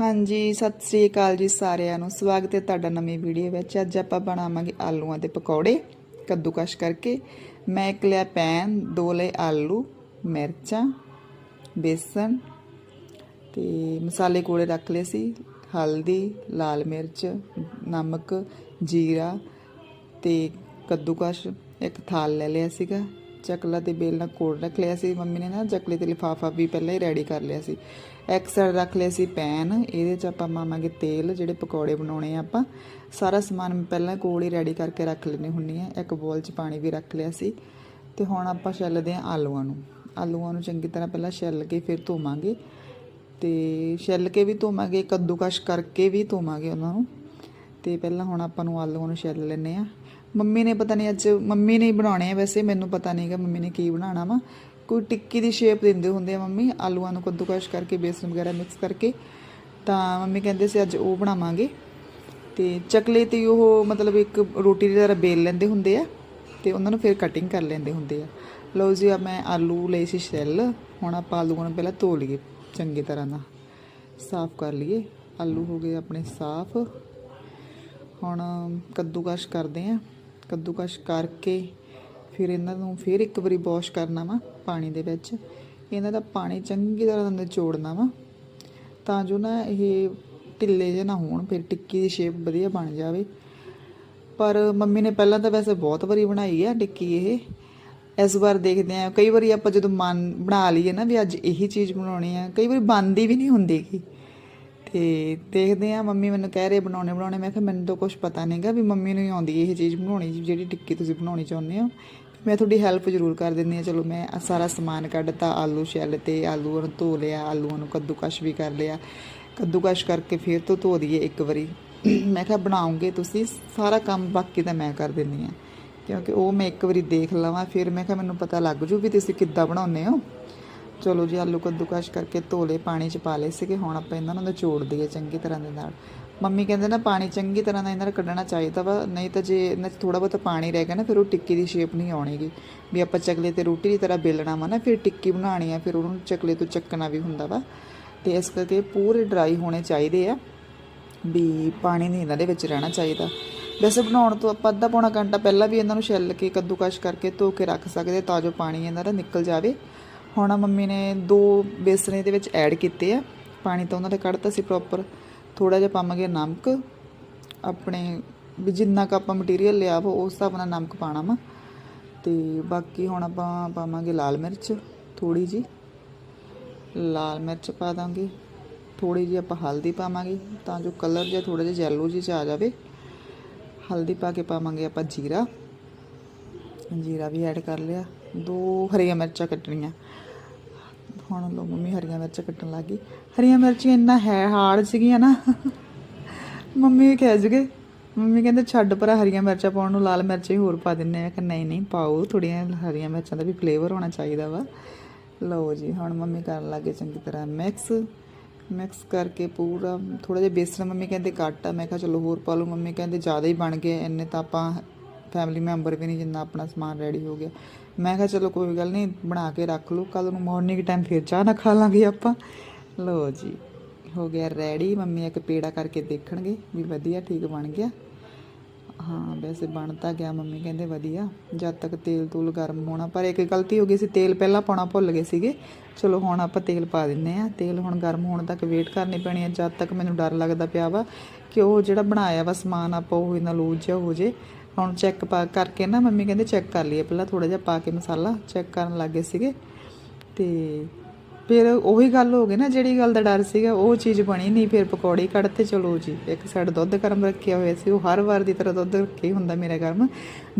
ਹਾਂਜੀ, ਸਤਿ ਸ੍ਰੀ ਅਕਾਲ ਜੀ ਸਾਰਿਆਂ ਨੂੰ। ਸਵਾਗਤ ਹੈ ਤੁਹਾਡਾ ਨਵੀਂ ਵੀਡੀਓ ਵਿੱਚ। ਅੱਜ ਆਪਾਂ ਬਣਾਵਾਂਗੇ ਆਲੂਆਂ ਦੇ ਪਕੌੜੇ, ਕੱਦੂਕਸ਼ ਕਰਕੇ। ਮੈਂ ਇੱਕ ਲਿਆ ਪੈਨ, ਦੋ ਲਏ ਆਲੂ, ਮਿਰਚਾਂ, ਬੇਸਨ ਤੇ ਮਸਾਲੇ ਕੋਲੇ ਰੱਖ ਲਏ ਸੀ। ਹਲਦੀ, ਲਾਲ ਮਿਰਚ, ਨਮਕ, ਜੀਰਾ ਤੇ ਕੱਦੂਕਸ਼ ਇੱਕ ਥਾਲ ਲੈ ਲਿਆ ਸੀਗਾ। ਚਕਲਾ ਤੇ ਬੇਲ ਨਾਲ ਕੋਲ ਰੱਖ ਲਿਆ ਸੀ। ਮੰਮੀ ਨੇ ਨਾ ਚਕਲੇ ਤੇ ਲਿਫਾਫਾ ਵੀ ਪਹਿਲਾਂ ਹੀ ਰੈਡੀ ਕਰ ਲਿਆ ਸੀ। ਇੱਕ ਸਾਈਡ ਰੱਖ ਲਿਆ ਸੀ ਪੈਨ, ਇਹਦੇ 'ਚ ਆਪਾਂ ਪਾਵਾਂਗੇ ਤੇਲ, ਜਿਹੜੇ ਪਕੌੜੇ ਬਣਾਉਣੇ ਆ ਆਪਾਂ। ਸਾਰਾ ਸਮਾਨ ਪਹਿਲਾਂ ਕੋਲ ਹੀ ਰੈਡੀ ਕਰਕੇ ਰੱਖ ਲੈਣੀ ਹੁੰਨੀ ਆ। ਇੱਕ ਬੋਲ 'ਚ ਪਾਣੀ ਵੀ ਰੱਖ ਲਿਆ ਸੀ। ਤੇ ਹੁਣ ਆਪਾਂ ਛਿੱਲਦੇ ਆ ਆਲੂਆਂ ਨੂੰ। ਆਲੂਆਂ ਨੂੰ ਚੰਗੀ ਤਰ੍ਹਾਂ ਪਹਿਲਾਂ ਛਿੱਲ ਕੇ ਫਿਰ ਧੋਵਾਂਗੇ। ਤੇ ਛਿੱਲ ਕੇ ਵੀ ਧੋਵਾਂਗੇ, ਕੱਦੂਕਸ਼ ਕਰਕੇ ਵੀ ਧੋਵਾਂਗੇ ਉਹਨਾਂ ਨੂੰ। ਤੇ ਪਹਿਲਾਂ ਹੁਣ ਆਪਾਂ ਨੂੰ ਆਲੂਆਂ ਨੂੰ ਛਿੱਲ ਲੈਨੇ ਆ ਮੰਮੀ ਨੇ ਪਤਾ ਨਹੀਂ ਅੱਜ, ਮੰਮੀ ਨੇ ਹੀ ਬਣਾਉਣੇ ਆ ਵੈਸੇ, ਮੈਨੂੰ ਪਤਾ ਨਹੀਂਗਾ ਮੰਮੀ ਨੇ ਕੀ ਬਣਾਉਣਾ ਵਾ। ਕੋਈ ਟਿੱਕੀ ਦੀ ਸ਼ੇਪ ਦਿੰਦੇ ਹੁੰਦੇ ਆ ਮੰਮੀ, ਆਲੂਆਂ ਨੂੰ ਕੱਦੂਕਸ਼ ਕਰਕੇ, ਬੇਸਨ ਵਗੈਰਾ ਮਿਕਸ ਕਰਕੇ। ਤਾਂ ਮੰਮੀ ਕਹਿੰਦੇ ਸੀ ਅੱਜ ਉਹ ਬਣਾਵਾਂਗੇ। ਤੇ ਚਕਲੇ ਤੇ ਉਹ ਮਤਲਬ ਇੱਕ ਰੋਟੀ ਦੀ ਤਰ੍ਹਾਂ ਬੇਲ ਲੈਂਦੇ ਹੁੰਦੇ ਆ ਤੇ ਉਹਨਾਂ ਨੂੰ ਫਿਰ ਕਟਿੰਗ ਕਰ ਲੈਂਦੇ ਹੁੰਦੇ ਆ। ਲਓ ਜੀ, ਆ ਮੈਂ ਆਲੂ ਲਏ ਸੀ ਸ਼ੈਲ ਹੁਣ ਆਪਾਂ ਆਲੂਆਂ ਨੂੰ ਪਹਿਲਾਂ ਧੋ ਲਈਏ ਚੰਗੀ ਤਰ੍ਹਾਂ ਨਾਲ। ਸਾਫ਼ ਕਰ ਲਈਏ। ਆਲੂ ਹੋ ਗਏ ਆਪਣੇ ਸਾਫ਼। ਹੁਣ ਕੱਦੂਕਸ਼ ਕਰਦੇ ਆ। ਕੱਦੂਕਸ਼ ਕਰਕੇ ਫਿਰ ਇਹਨਾਂ ਨੂੰ ਫਿਰ ਇੱਕ ਵਾਰੀ ਵਾਸ਼ ਕਰਨਾ ਵਾ ਪਾਣੀ ਦੇ ਵਿੱਚ। ਇਹਨਾਂ ਦਾ ਪਾਣੀ ਚੰਗੀ ਤਰ੍ਹਾਂ ਨਾਲ ਨਿਚੋੜਨਾ ਵਾ। ਤਾਂ ਜੋ ਨਾ ਇਹ ਢਿੱਲੇ ਜਿਹੇ ਨਾ ਹੋਣ, ਫਿਰ ਟਿੱਕੀ ਦੀ ਸ਼ੇਪ ਵਧੀਆ ਬਣ ਜਾਵੇ। ਪਰ ਮੰਮੀ ਨੇ ਪਹਿਲਾਂ ਤਾਂ ਵੈਸੇ ਬਹੁਤ ਵਾਰੀ ਬਣਾਈ ਆ ਟਿੱਕੀ ਇਹ। ਇਸ ਵਾਰ ਦੇਖਦੇ ਆ, ਕਈ ਵਾਰੀ ਆਪਾਂ ਜਦੋਂ ਮਨ ਬਣਾ ਲਈਏ ਨਾ ਵੀ ਅੱਜ ਇਹੀ ਚੀਜ਼ ਬਣਾਉਣੀ ਆ, ਕਈ ਵਾਰੀ ਬਣਦੀ ਵੀ ਨਹੀਂ ਹੁੰਦੀਗੀ ਤੇ ਦੇਖਦੇ ਆ, ਮੰਮੀ ਮੈਨੂੰ ਕਹਿ ਰਹੇ ਬਣਾਉਣੇ ਬਣਾਉਣੇ। ਮੈਂ ਕਿਹਾ, ਮੈਨੂੰ ਤਾਂ ਕੁਝ ਪਤਾ ਨਹੀਂਗਾ ਵੀ ਮੰਮੀ ਨੂੰ ਹੀ ਆਉਂਦੀ ਇਹ ਚੀਜ਼ ਬਣਾਉਣੀ, ਜਿਹੜੀ ਟਿੱਕੀ ਤੁਸੀਂ ਬਣਾਉਣੀ ਚਾਹੁੰਦੇ ਹੋ। ਮੈਂ ਤੁਹਾਡੀ ਹੈਲਪ ਜ਼ਰੂਰ ਕਰ ਦਿੰਦੀ ਆ। ਚਲੋ, ਮੈਂ ਸਾਰਾ ਸਮਾਨ ਕੱਢਤਾ, ਆਲੂ ਛਿੱਲ ਤੇ ਆਲੂਆਂ ਨੂੰ ਧੋ ਲਿਆ, ਆਲੂਆਂ ਨੂੰ ਕੱਦੂਕਸ਼ ਵੀ ਕਰ ਲਿਆ। ਕੱਦੂਕਸ਼ ਕਰਕੇ ਫਿਰ ਤੋਂ ਧੋ ਦਈਏ ਇੱਕ ਵਾਰੀ। ਮੈਂ ਕਿਹਾ ਬਣਾਉਂਗੇ ਤੁਸੀਂ? ਸਾਰਾ ਕੰਮ ਬਾਕੀ ਤਾਂ ਮੈਂ ਕਰ ਦਿੰਦੀ ਆ। ਕਿਉਂਕਿ ਉਹ ਮੈਂ ਇੱਕ ਵਾਰੀ ਦੇਖ ਲਵਾਂ, ਫਿਰ ਮੈਂ ਕਿਹਾ, ਮੈਨੂੰ ਪਤਾ ਲੱਗ ਜੂ ਵੀ ਤੁਸੀਂ ਕਿੱਦਾਂ ਬਣਾਉਂਦੇ ਹੋ। ਚਲੋ ਜੀ, ਆਲੂ ਕੱਦੂਕਸ਼ ਕਰਕੇ ਧੋ ਲਏ ਪਾਣੀ ਚ ਪਾ ਲਏ ਸੀਗੇ। ਹੁਣ ਆਪਾਂ ਇਹਨਾਂ ਨੂੰ ਨਿਚੋੜ ਦਈਏ ਚੰਗੀ ਤਰ੍ਹਾਂ ਦੇ ਨਾਲ। ਮੰਮੀ ਕਹਿੰਦੇ ਨਾ, ਪਾਣੀ ਚੰਗੀ ਤਰ੍ਹਾਂ ਨਾਲ ਇਹਨਾਂ ਨੂੰ ਕੱਢਣਾ ਚਾਹੀਦਾ ਵਾ, ਨਹੀਂ ਤਾਂ ਜੇ ਇਹਨਾਂ 'ਚ ਥੋੜਾ ਬਹੁਤਾ ਪਾਣੀ ਰਹਿ ਗਿਆ ਨਾ, ਫਿਰ ਉਹ ਟਿੱਕੀ ਦੀ ਸ਼ੇਪ ਨਹੀਂ ਆਉਣੀਗੀ। ਵੀ ਆਪਾਂ ਚਕਲੇ ਤੇ ਰੋਟੀ ਦੀ ਤਰ੍ਹਾਂ ਬੇਲਣਾ ਵਾ ਨਾ, ਫਿਰ ਟਿੱਕੀ ਬਣਾਉਣੀ ਆ, ਫਿਰ ਉਹਨੂੰ ਚਕਲੇ ਤੋਂ ਚੱਕਣਾ ਵੀ ਹੁੰਦਾ ਵਾ। ਤੇ ਇਸ ਕਰਕੇ ਪੂਰੇ ਡਰਾਈ ਹੋਣੇ ਚਾਹੀਦੇ ਆ, ਵੀ ਪਾਣੀ ਨਹੀਂ ਇਹਨਾਂ ਦੇ ਵਿੱਚ ਰਹਿਣਾ ਚਾਹੀਦਾ। ਵੈਸੇ ਬਣਾਉਣ ਤੋਂ ਆਪਾਂ ਅੱਧਾ ਪੌਣਾ ਘੰਟਾ ਪਹਿਲਾਂ ਵੀ ਇਹਨਾਂ ਨੂੰ ਛਿੱਲ ਕੇ, ਕੱਦੂਕਸ਼ ਕਰਕੇ ਧੋ ਕੇ ਰੱਖ ਸਕਦੇ ਤਾਂ ਜੋ ਪਾਣੀ ਇਹਨਾਂ ਦਾ ਨਿਕਲ ਜਾਵੇ। ਹੁਣ ਮੰਮੀ ਨੇ ਦੋ ਬੇਸਨ ਇਹਦੇ ਵਿੱਚ ਐਡ ਕੀਤੇ ਆ। ਪਾਣੀ ਤਾਂ ਉਹਨਾਂ ਦੇ ਕੱਢਤਾ ਸੀ ਪ੍ਰੋਪਰ ਥੋੜਾ ਜਿਹਾ ਪਾਵਾਂਗੇ ਨਮਕ। ਆਪਣੇ ਵੀ ਜਿੰਨਾ ਕੁ ਆਪਾਂ ਮਟੀਰੀਅਲ ਲਿਆ ਵਾ, ਉਸ ਹਿਸਾਬ ਨਾਲ ਨਮਕ ਪਾਣਾ ਵਾ। ਤੇ ਬਾਕੀ ਹੁਣ ਆਪਾਂ ਪਾਵਾਂਗੇ ਲਾਲ ਮਿਰਚ ਥੋੜੀ ਜੀ ਲਾਲ ਮਿਰਚ ਪਾ ਦਾਂਗੇ। ਥੋੜੀ ਜਿਹੀ ਆਪਾਂ ਹਲਦੀ ਪਾਵਾਂਗੇ ਤਾਂ ਜੋ ਕਲਰ ਜਿਹਾ ਥੋੜਾ ਜਿਹਾ ਯੈਲੋ ਜਿਹਾ 'ਚ ਆ ਜਾਵੇ। ਹਲਦੀ ਪਾ ਕੇ ਪਾਵਾਂਗੇ ਆਪਾਂ ਜੀਰਾ। ਜੀਰਾ ਵੀ ਐਡ ਕਰ ਲਿਆ। ਦੋ ਹਰੀਆਂ ਮਿਰਚਾਂ ਕੱਟਣੀਆਂ। ਹੁਣ ਲੋ ਮੰਮੀ ਹਰੀਆਂ ਮਿਰਚਾਂ ਕੱਟਣ ਲੱਗੀ ਹਰੀਆਂ ਮਿਰਚੀਆਂ ਇੰਨਾ ਹੈ ਹਾਰਡ ਸੀਗੀਆਂ ਨਾ। ਮੰਮੀ ਵੀ ਕਹਿ ਜਗੇ, ਮੰਮੀ ਕਹਿੰਦੇ ਛੱਡ ਪਰ ਹਰੀਆਂ ਮਿਰਚਾਂ ਪਾਉਣ ਨੂੰ, ਲਾਲ ਮਿਰਚਾਂ ਹੀ ਹੋਰ ਪਾ ਦਿੰਨੇ ਆ। ਕਿ ਨਹੀਂ ਨਹੀਂ, ਪਾਓ ਥੋੜੀਆਂ ਹਰੀਆਂ ਮਿਰਚਾਂ ਦਾ ਵੀ ਫਲੇਵਰ ਹੋਣਾ ਚਾਹੀਦਾ ਵਾ। ਲਓ ਜੀ, ਹੁਣ ਮੰਮੀ ਕਰਨ ਲੱਗੇ ਚੰਗੀ ਤਰ੍ਹਾਂ ਮਿਕਸ ਮਿਕਸ ਕਰਕੇ ਪੂਰਾ ਥੋੜਾ ਜਿਹਾ ਬੇਸਣ ਮੰਮੀ ਕਹਿੰਦੇ ਘੱਟ ਆ। ਮੈਂ ਕਿਹਾ ਚਲੋ ਹੋਰ ਪਾ ਲਓ। ਮੰਮੀ ਕਹਿੰਦੇ ਜ਼ਿਆਦਾ ਹੀ ਬਣ ਗਏ ਇੰਨੇ ਤਾਂ ਆਪਾਂ ਫੈਮਿਲੀ ਮੈਂਬਰ ਵੀ ਨਹੀਂ ਜਿੰਨਾ ਆਪਣਾ ਸਮਾਨ ਰੈਡੀ ਹੋ ਗਿਆ। ਮੈਂ ਕਿਹਾ, ਚਲੋ ਕੋਈ ਗੱਲ ਨਹੀਂ ਬਣਾ ਕੇ ਰੱਖ ਲਓ। ਕੱਲ ਨੂੰ ਮਾਰਨਿੰਗ ਟਾਈਮ ਫਿਰ ਚਾਹ ਨਾ ਖਾ ਲਾਂਗੇ ਆਪਾਂ। ਲਓ ਜੀ, ਹੋ ਗਿਆ ਰੈਡੀ ਮੰਮੀ ਇੱਕ ਪੇੜਾ ਕਰਕੇ ਦੇਖਣਗੇ ਵੀ ਵਧੀਆ, ਠੀਕ ਬਣ ਗਿਆ। ਹਾਂ, ਵੈਸੇ ਬਣ ਤਾਂ ਗਿਆ, ਮੰਮੀ ਕਹਿੰਦੇ ਵਧੀਆ। ਜਦ ਤੱਕ ਤੇਲ ਤੂਲ ਗਰਮ ਹੋਣਾ, ਪਰ ਇੱਕ ਗਲਤੀ ਹੋ ਗਈ ਸੀ, ਤੇਲ ਪਹਿਲਾਂ ਪਾਉਣਾ ਭੁੱਲ ਗਏ ਸੀਗੇ। ਚਲੋ ਹੁਣ ਆਪਾਂ ਤੇਲ ਪਾ ਦਿੰਨੇ ਆ ਤੇਲ ਹੁਣ ਗਰਮ ਹੋਣ ਤੱਕ ਵੇਟ ਕਰਨੀ ਪੈਣੀ ਹੈ ਜਦ ਤੱਕ ਮੈਨੂੰ ਡਰ ਲੱਗਦਾ ਪਿਆ ਵਾ ਕਿ ਉਹ ਜਿਹੜਾ ਬਣਾਇਆ ਵਾ ਸਮਾਨ, ਆਪਾਂ ਉਹ ਇਹਨਾਂ ਲੂਜ ਜਿਹਾ ਹੋ ਜੇ। ਹੁਣ ਚੈੱਕ ਪਾ ਕਰਕੇ ਨਾ ਮੰਮੀ ਕਹਿੰਦੇ ਚੈੱਕ ਕਰ ਲਈਏ, ਪਹਿਲਾਂ ਥੋੜਾ ਜਿਹਾ ਪਾ ਕੇ ਮਸਾਲਾ ਚੈੱਕ ਕਰਨ ਲੱਗੇ ਸੀਗੇ। ਤੇ ਫਿਰ ਉਹੀ ਗੱਲ ਹੋ ਗਈ ਨਾ, ਜਿਹੜੀ ਗੱਲ ਦਾ ਡਰ ਸੀਗਾ, ਉਹ ਚੀਜ਼ ਬਣੀ ਨਹੀਂ, ਫਿਰ ਪਕੌੜੇ ਕੱਢਤੇ, ਚਲੋ ਜੀ, ਇੱਕ ਸਾਈਡ ਦੁੱਧ ਗਰਮ ਰੱਖਿਆ ਹੋਇਆ ਸੀ, ਉਹ ਹਰ ਵਾਰ ਦੀ ਤਰ੍ਹਾਂ ਦੁੱਧ ਰੱਖਿਆ ਹੀ ਹੁੰਦਾ ਮੇਰਾ ਗਰਮ।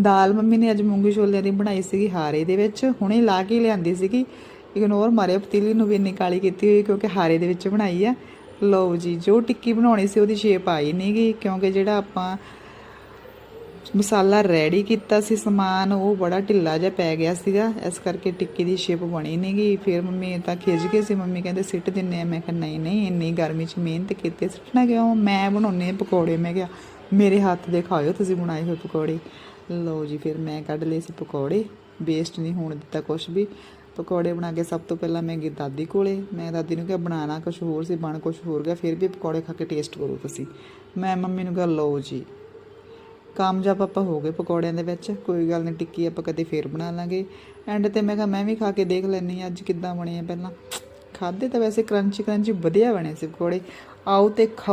ਦਾਲ ਮੰਮੀ ਨੇ ਅੱਜ ਮੂੰਗੀ ਛੋਲਿਆਂ ਦੀ ਬਣਾਈ ਸੀਗੀ ਹਾਰੇ ਦੇ ਵਿੱਚ, ਹੁਣੇ ਲਾ ਕੇ ਲਿਆਂਦੀ ਸੀਗੀ। ਇਗਨੋਰ ਮਾਰਿਆ, ਪਤੀਲੀ ਨੂੰ ਵੀ ਇੰਨੀ ਕਾਲੀ ਕੀਤੀ ਹੋਈ, ਕਿਉਂਕਿ ਹਾਰੇ ਦੇ ਵਿੱਚ ਬਣਾਈ ਆ। ਲਓ ਜੀ, ਜੋ ਟਿੱਕੀ ਬਣਾਉਣੀ ਸੀ, ਉਹਦੀ ਸ਼ੇਪ ਆਈ ਨਹੀਂਗੀ ਕਿਉਂਕਿ ਜਿਹੜਾ ਆਪਾਂ ਮਸਾਲਾ ਰੈਡੀ ਕੀਤਾ ਸੀ ਸਮਾਨ, ਉਹ ਬੜਾ ਢਿੱਲਾ ਜਿਹਾ ਪੈ ਗਿਆ ਸੀਗਾ। ਇਸ ਕਰਕੇ ਟਿੱਕੀ ਦੀ ਸ਼ੇਪ ਬਣੀ ਨਹੀਂ ਗਈ ਫਿਰ ਮੰਮੀ ਤਾਂ ਖਿੱਚ ਗਏ ਸੀ। ਮੰਮੀ ਕਹਿੰਦੇ, ਸਿੱਟ ਦਿੰਨੇ ਆ। ਮੈਂ ਕਿਹਾ, ਨਹੀਂ ਨਹੀਂ, ਇੰਨੀ ਗਰਮੀ 'ਚ ਮਿਹਨਤ ਕੀਤੀ, ਸਿੱਟਣਾ ਕਿਉਂ? ਮੈਂ ਬਣਾਉਣੇ ਪਕੌੜੇ। ਮੈਂ ਕਿਹਾ, ਮੇਰੇ ਹੱਥ ਦੇ ਖਾਓ, ਤੁਸੀਂ ਬਣਾਏ ਹੋਏ ਪਕੌੜੇ। ਲਓ ਜੀ, ਫਿਰ ਮੈਂ ਕੱਢ ਲਏ ਸੀ ਪਕੌੜੇ। ਵੇਸਟ ਨਹੀਂ ਹੋਣ ਦਿੱਤਾ ਕੁਝ ਵੀ। ਪਕੌੜੇ ਬਣਾ ਕੇ ਸਭ ਤੋਂ ਪਹਿਲਾਂ ਮੈਂ ਗਈ ਦਾਦੀ ਕੋਲੇ। ਮੈਂ ਦਾਦੀ ਨੂੰ ਕਿਹਾ, ਬਣਾਣਾ ਕੁਝ ਹੋਰ ਸੀ, ਬਣ ਕੁਝ ਹੋਰ ਗਿਆ। ਫਿਰ ਵੀ ਪਕੌੜੇ ਖਾ ਕੇ ਟੇਸਟ ਕਰੋ ਤੁਸੀਂ। ਮੈਂ ਮੰਮੀ ਨੂੰ ਕਿਹਾ, ਲਓ ਜੀ ਕਾਮਯਾਬ ਆਪਾਂ ਹੋ ਗਏ ਪਕੌੜਿਆਂ ਦੇ ਵਿੱਚ, ਕੋਈ ਗੱਲ ਨਹੀਂ ਟਿੱਕੀ ਆਪਾਂ ਕਦੇ ਫੇਰ ਬਣਾ ਲਾਂਗੇ। ਐਂਡ ਤੇ ਮੈਂ ਕਿਹਾ ਮੈਂ ਵੀ ਖਾ ਕੇ ਦੇਖ ਲੈਣੀ ਅੱਜ ਕਿੱਦਾਂ ਬਣੇ ਆ ਪਹਿਲਾਂ। ਖਾਦੇ ਤਾਂ ਵੈਸੇ ਕਰੰਚੀ ਕਰੰਚੀ ਵਧੀਆ ਬਣੇ ਸੀ ਪਕੌੜੇ। ਆਓ ਤੇ ਖਾਓ।